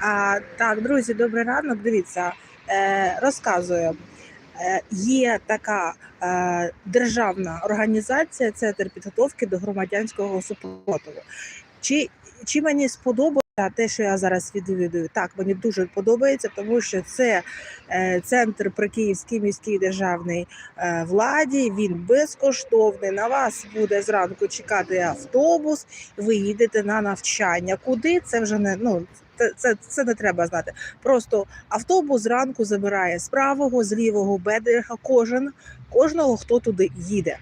А, так, друзі, добрий ранок. Дивіться, е, розказую. Е, є така е, державна організація Центр підготовки до громадянського супротиву. Чи, чи мені сподобається те, що я зараз відвідую? Так, мені дуже подобається, тому що це е, центр при Київській міській державній е, владі. Він безкоштовний. На вас буде зранку чекати автобус. Ви їдете на навчання. Куди це вже не ну. Це, це, не треба знати. Просто автобус зранку забирає з правого, з лівого берега кожен, кожного, хто туди їде.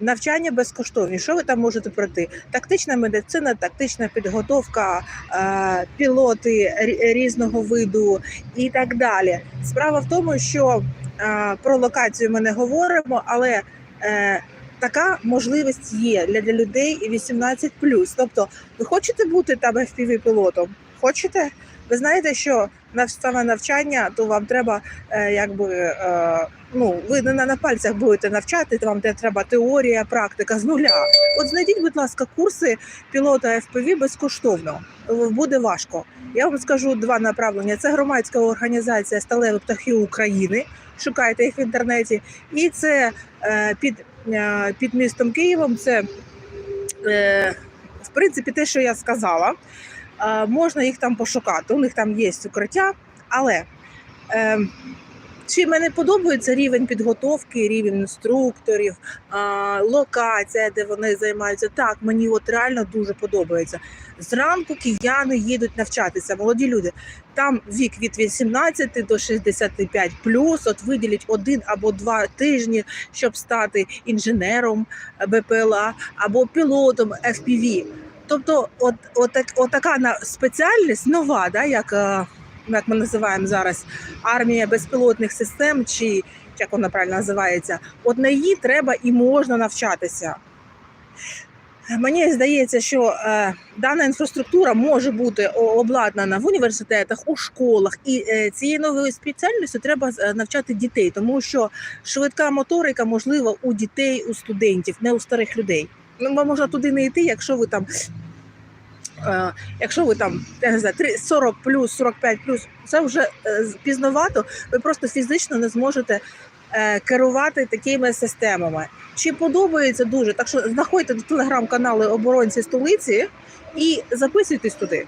Навчання безкоштовні. Що ви там можете пройти? Тактична медицина, тактична підготовка, е, пілоти різного виду і так далі. Справа в тому, що е, про локацію ми не говоримо, але е, така можливість є для людей 18 Тобто, ви хочете бути там fpv пілотом Хочете? Ви знаєте, що на саме навчання, то вам треба е, якби е, ну ви не на, пальцях будете навчати, то вам де треба теорія, практика з нуля. От знайдіть, будь ласка, курси пілота FPV безкоштовно. Буде важко. Я вам скажу два направлення: це громадська організація Сталеві птахи України. Шукайте їх в інтернеті, і це е, під, під містом Києвом. Це в принципі те, що я сказала. Е, можна їх там пошукати. У них там є укриття, але е, чи мені подобається рівень підготовки, рівень інструкторів, е, локація, де вони займаються. Так, мені от реально дуже подобається. Зранку кияни їдуть навчатися, молоді люди. Там вік від 18 до 65 от виділять один або два тижні, щоб стати інженером БПЛА або пілотом FPV. Тобто, от, от, от така спеціальність нова, да, як, е, як ми називаємо зараз армія безпілотних систем, чи як вона правильно називається, от на її треба і можна навчатися. Мені здається, що е, дана інфраструктура може бути обладнана в університетах, у школах, і е, цією новою спеціальністю треба е, навчати дітей, тому що швидка моторика можлива у дітей, у студентів, не у старих людей. Ну, можна туди не йти, якщо ви там, якщо ви там я не знаю, три- 40 плюс, 45 плюс, це вже е, пізновато. Ви просто фізично не зможете е, керувати такими системами. Чи подобається дуже? Так що знаходьте телеграм-канали оборонці столиці і записуйтесь туди.